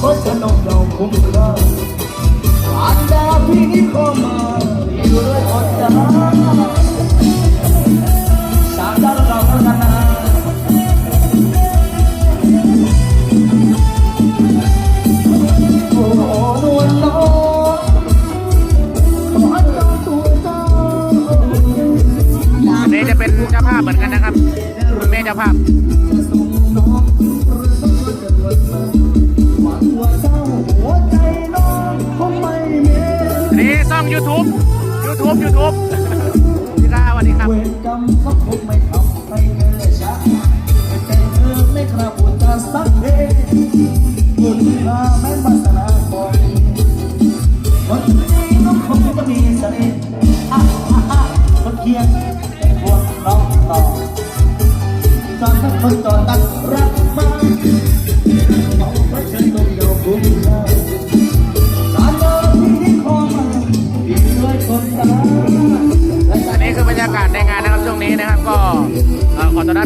Pas seulement dans mon cœur ยูทูบยูทูบยูทูบพี่ราวันดีครับเวรกรรมก็คงไม่ทำให้เธอช้าแต่เธอไม่กระบุตาสักเดบุญราแม่นวาสนาของ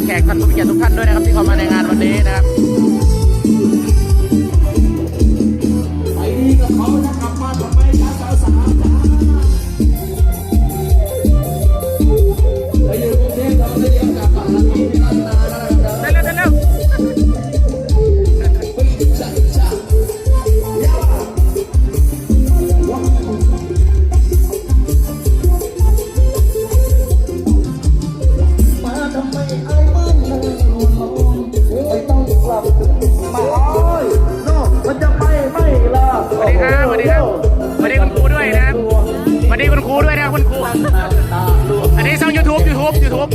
แขกท่านผู้มีเกียรติทุกท่านด้วยนะครับที่เข้ามาในงานวันนี้นะครับ ทูบยูทูบ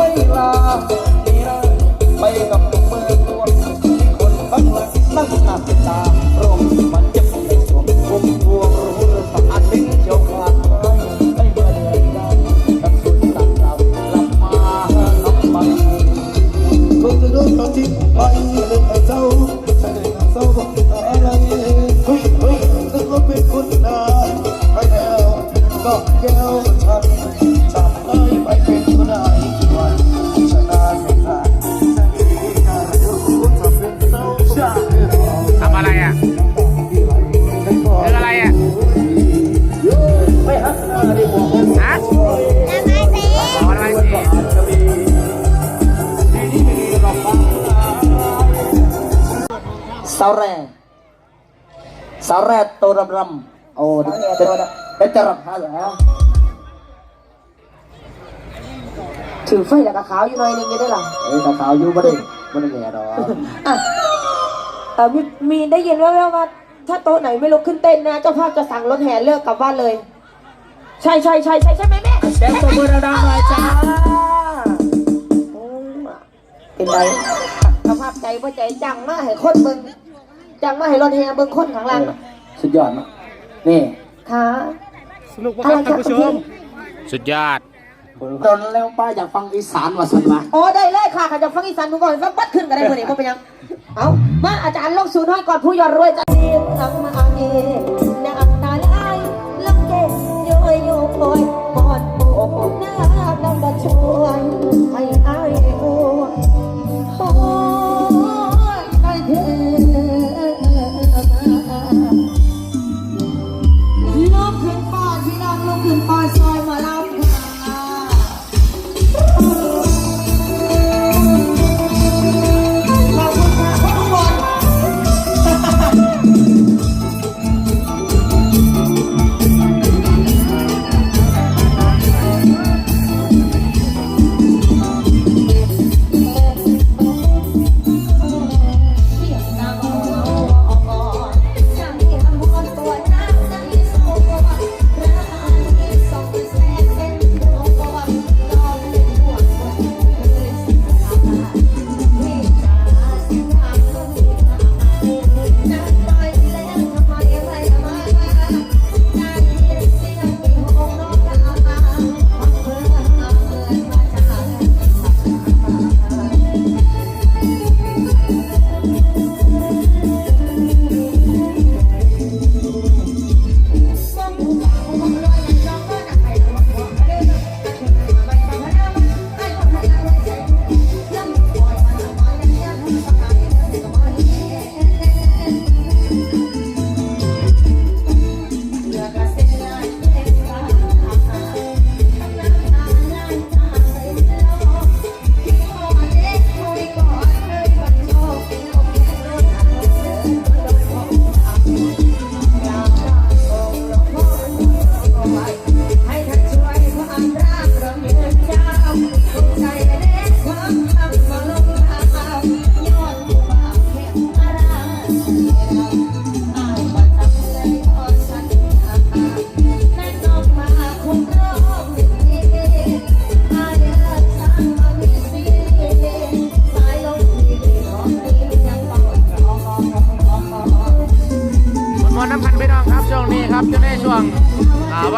ไม่ลาไปกับ สาวร่สาวแร่ตัวรำรำโอ้เป็นเป็นจระเข้แถือไฟแล้วก็ขาวอยู่หน่อยนึงยังได้หรือเอ้ยตาขาวอยู่บ่ได้บ่ได้แย่หรอกเออมีมีได้ยินว่าว่า ถ้าโต๊ะไหนไม่ลุกขึ้นเต้นนะเจ้าภาพจะสั่งรถแห่เลิกกลับบ้านเลย ใช่ใช่ใช่ใช่ใช่ไหมแม่แดนสตัวมือดังๆหน่อยจ้าเป็นไรสภาพใจว่าใจจังมากให้คนเบิ่ง จังมาให้รถแห่เบิ่งคนข้างล่างสุดยอดมากนี่ค่ะสนุกมากครับท่านผู้ชมสุดยอดจนแล้วป้าอยากฟังอีสานว่าสุดมาโอ้ได้เลยค่ะข้าจะฟังอีสานผมก่อนฟังบัดขึ้นก็ได้เมื่อเพิ่ก็ไปยังเอามาอาจารย์ลงศูนย์ให้ก่อนผู้ยอดรวยจะดีทำมาเองนาตาลายลำเกยโยโย่คอยปอดโบกหน้าดำดำชวน